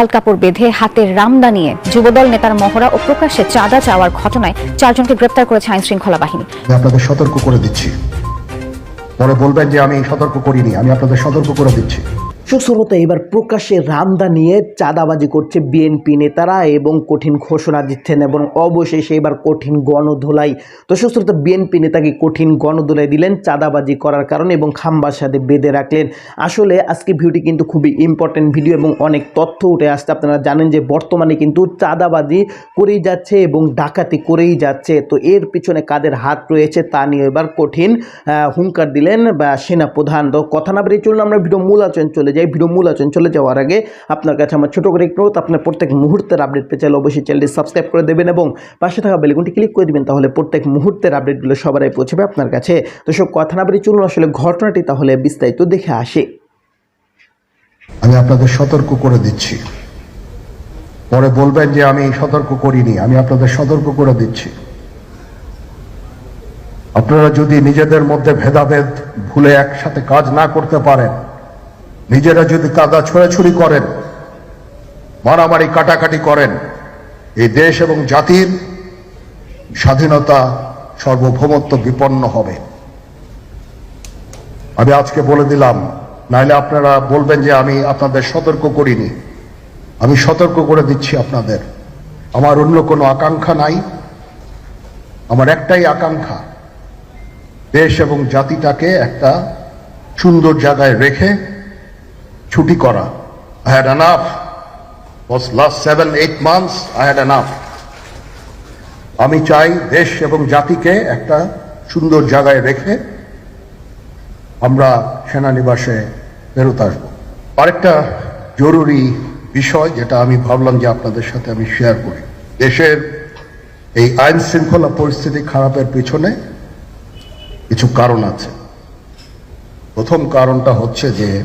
লাল কাপড় বেঁধে হাতের রামদা নিয়ে যুবদল নেতার মহড়া ও প্রকাশ্যে চাঁদা চাওয়ার ঘটনায় চারজনকে গ্রেপ্তার করেছে আইন শৃঙ্খলা বাহিনী আপনাদের সতর্ক করে দিচ্ছি। পরে বলবেন যে আমি সতর্ক করিনি, আমি আপনাদের সতর্ক করে দিচ্ছি। সুশ্রোতা এবার প্রকাশ্যে রামদা নিয়ে চাঁদাবাজি করছে বিএনপি নেতারা এবং কঠিন ঘোষণা দিচ্ছেন এবং অবশেষে এবার কঠিন গণধোলাই। তো সুশ্রোতা বিএনপি নেতাকে কঠিন গণধোলাই দিলেন, চাঁদাবাজি করার কারণে এবং খাম্বার সাথে বেঁধে রাখলেন। আসলে আজকে ভিডিওটি কিন্তু খুবই ইম্পর্টেন্ট ভিডিও এবং অনেক তথ্য উঠে আসছে। আপনারা জানেন যে বর্তমানে কিন্তু চাঁদাবাজি করেই যাচ্ছে এবং ডাকাতি করেই যাচ্ছে। তো এর পিছনে কাদের হাত রয়েছে তা নিয়ে এবার কঠিন হুঙ্কার দিলেন, বা সেনা প্রধান তো কথা না বেরিয়ে চলুন, আমরা ভিডিও মূল আচরণ চলে যাই ভিডিও মূল চলে যাওয়ার আগে আপনার কাছে আমার ছোট করে একটু আপনার প্রত্যেক মুহূর্তের আপডেট পেয়ে চাইলে অবশ্যই চ্যানেলটি সাবস্ক্রাইব করে দেবেন এবং পাশে থাকা বেলগুনটি ক্লিক করে দিবেন, তাহলে প্রত্যেক মুহূর্তের আপডেটগুলো সবার আগে পৌঁছবে আপনার কাছে। তো সব কথা না বেরিয়ে চলুন আসলে ঘটনাটি তাহলে বিস্তারিত দেখে আসে। আমি আপনাদের সতর্ক করে দিচ্ছি। পরে বলবেন যে আমি সতর্ক করিনি, আমি আপনাদের সতর্ক করে দিচ্ছি। আপনারা যদি নিজেদের মধ্যে ভেদাভেদ ভুলে একসাথে কাজ না করতে পারেন নিজেরা যদি কাদা ছোড়াছুড়ি করেন, মারামারি কাটাকাটি করেন, এই দেশ এবং জাতির স্বাধীনতা সার্বভৌমত্ব বিপন্ন হবে। আমি আজকে বলে দিলাম, নাইলে আপনারা বলবেন যে আমি আপনাদের সতর্ক করিনি। আমি সতর্ক করে দিচ্ছি আপনাদের। আমার অন্য কোনো আকাঙ্ক্ষা নাই। আমার একটাই আকাঙ্ক্ষা, দেশ এবং জাতিটাকে একটা সুন্দর জায়গায় রেখে ছুটি করা। I had enough last seven, eight months, I had enough. আমি চাই দেশ এবং জাতিকে একটা সুন্দর জায়গায় রেখে আমরা সেনানিবাসে ফেরত আসব। আরেকটা জরুরি বিষয় যেটা আমি ভাবলাম যে আপনাদের সাথে আমি শেয়ার করি। দেশের এই আইন শৃঙ্খলা পরিস্থিতি খারাপের পিছনে কিছু কারণ আছে। প্রথম কারণটা হচ্ছে যে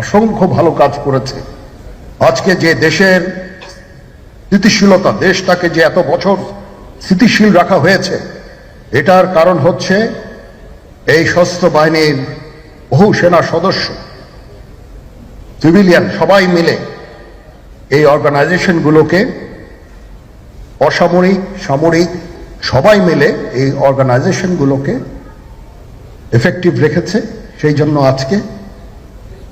অসংখ্য ভালো কাজ করেছে। আজকে যে দেশের স্থিতিশীলতা, দেশটাকে যে এত বছর স্থিতিশীল রাখা হয়েছে, এটার কারণ হচ্ছে এই সশস্ত্র বাহিনীর বহু সেনা সদস্য, সিভিলিয়ান সবাই মিলে এই অর্গানাইজেশনগুলোকে অসামরিক, সামরিক সবাই মিলে এই অর্গানাইজেশনগুলোকে এফেক্টিভ রেখেছে। সেই জন্য আজকে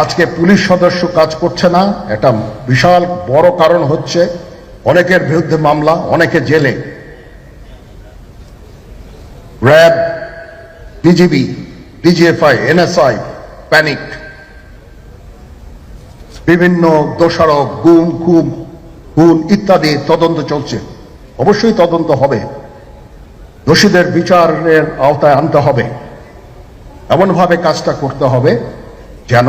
আজকে পুলিশ সদস্য কাজ করছে না, এটা বিশাল বড় কারণ হচ্ছে অনেকের বিরুদ্ধে মামলা, অনেকে জেলে। RAB, DGB, DGFI, NSI, panic. বিভিন্ন দোষারোপ, গুম খুব খুন ইত্যাদি তদন্ত চলছে। অবশ্যই তদন্ত হবে। দোষীদের বিচারের আওতায় আনতে হবে। এমনভাবে কাজটা করতে হবে যেন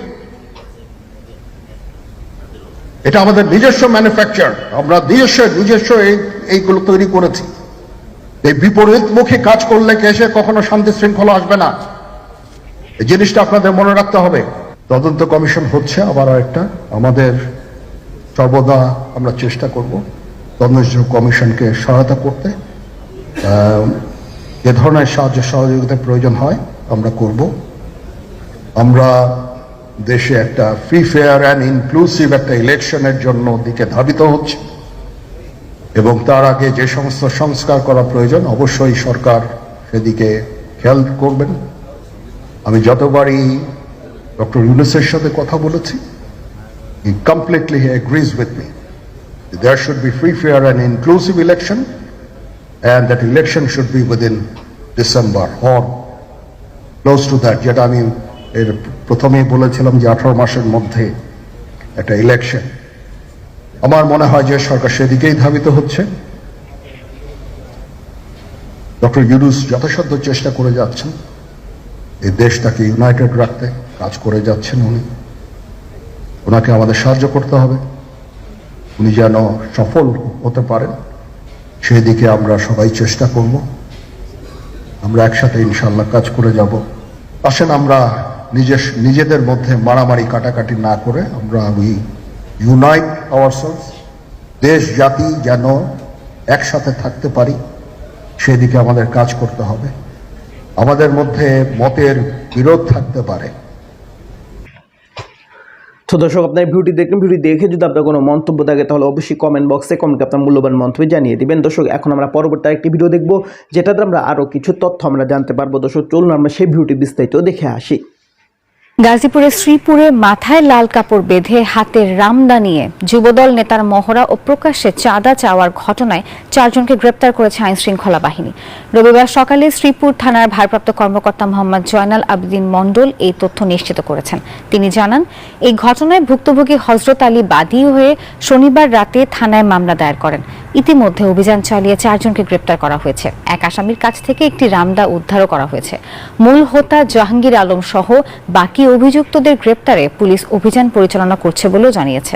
এটা আমাদের নিজস্ব ম্যানুফ্যাকচার আমরা নিজস্ব নিজস্ব এই- এইগুলো তৈরি করেছি। এই বিপরীতমুখী কাজ করলে কেসে কখনো শান্তি শৃঙ্খলা আসবে না? এই জিনিসটা আপনাদের মনে রাখতে হবে। তদন্ত কমিশন হচ্ছে আবার একটা আমাদের সর্বদা আমরা চেষ্টা করব তদন্ত কমিশনকে সহায়তা করতে। যে ধরনের সাহায্য সহযোগিতার প্রয়োজন হয়, আমরা করব। আমরা দেশে একটা ফ্রি ফেয়ার অ্যান্ড ইনক্লুসিভ একটা ইলেকশনের জন্য দিকে ধাবিত হচ্ছে। এবং তার আগে যে সমস্ত সংস্কার করা প্রয়োজন, অবশ্যই সরকার সেদিকে খেয়াল করবেন। আমি যতবারই ডক্টর ইউনুসের সাথে কথা বলেছি he completely agrees with me there should be free fair and inclusive election and that election should be within December or close to that যেটা আমি এর প্রথমেই বলেছিলাম যে আঠারো মাসের মধ্যে একটা ইলেকশন আমার মনে হয় যে সরকার সেদিকেই ধাবিত হচ্ছে। ডক্টর ইউনুস যথাসাধ্য চেষ্টা করে যাচ্ছেন। এই দেশটাকে ইউনাইটেড রাখতে কাজ করে যাচ্ছেন উনি। ওনাকে আমাদের সাহায্য করতে হবে। উনি যেন সফল হতে পারেন সেই দিকে আমরা সবাই চেষ্টা করব। আমরা একসাথে ইনশাল্লাহ কাজ করে যাব। আসেন আমরা নিজের নিজেদের মধ্যে মারামারি কাটাকাটি না করে আমরা উই ইউনাইট আওয়ারসেলস দেশ, জাতি যেন একসাথে থাকতে পারি, সেদিকে আমাদের কাজ করতে হবে। আমাদের মধ্যে মতের বিরোধ থাকতে পারে। তো দর্শক, আপনার ভিডিওটি দেখলেন ভিডিও দেখে যদি আপনার কোনো মন্তব্য থাকে, তাহলে অবশ্যই কমেন্ট বক্সে কমেন্টকে আপনার মূল্যবান মন্তব্য জানিয়ে দেবেন। দর্শক, এখন আমরা পরবর্তী একটি ভিডিও দেখব, যেটাতে আমরা আরও কিছু তথ্য আমরা জানতে পারব। দর্শক, চলুন আমরা সেই ভিডিওটি বিস্তারিত দেখে আসি। গাজীপুরের শ্রীপুরে মাথায় লাল কাপড় বেঁধে হাতের রামদা নিয়ে যুবদল নেতার মহড়া ও প্রকাশ্যে চাঁদা চাওয়ার ঘটনায় চারজনকে গ্রেপ্তার করেছে আইন শৃঙ্খলা বাহিনী। রবিবার সকালে শ্রীপুর থানার ভারপ্রাপ্ত কর্মকর্তা মোহাম্মদ জয়নাল আবেদিন মণ্ডল এই তথ্য নিশ্চিত করেছেন। তিনি জানান, এই ঘটনায় ভুক্তভোগী হজরত আলী বাদী হয়ে শনিবার রাতে থানায় মামলা দায়ের করেন। ইতিমধ্যে অভিযান চালিয়ে চারজনকে গ্রেপ্তার করা হয়েছে। এক আসামির কাছ থেকে একটি রামদা উদ্ধারও করা হয়েছে। মূল হোতা জাহাঙ্গীর আলম সহ বাকি অভিযুক্তদের গ্রেপ্তারে পুলিশ অভিযান পরিচালনা করছে বলেও জানিয়েছে।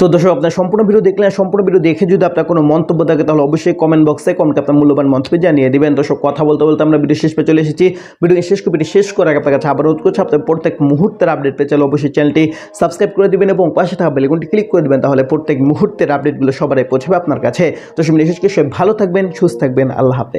তো দর্শক, আপনার সম্পূর্ণ ভিডিও দেখলে, সম্পূর্ণ ভিডিও দেখে যদি আপনার কোনো মন্তব্য থাকে, তাহলে অবশ্যই কমেন্ট বক্সে কমেন্টে আপনার মূল্যবান মন্তব্য জানিয়ে দিবেন। দর্শক, কথা বলতে বলতে আমরা ভিডিও শেষ পে চলে এসেছি। ভিডিও শেষ করে ভিডিও শেষ আগে আপনার কাছে আবার অনুরোধ করছি, আপনার প্রত্যেক মুহূর্তের আপডেট পেয়ে চাইলে অবশ্যই চ্যানেলটি সাবস্ক্রাইব করে দিবেন এবং পাশে থাকা বেলগুনটি ক্লিক করে দিবেন, তাহলে প্রত্যেক মুহূর্তের আপডেটগুলো সবারই পৌঁছাবে আপনার কাছে। তো সেমনি শেষ করে ভালো থাকবেন, সুস্থ থাকবেন, আল্লাহ হাফেজ।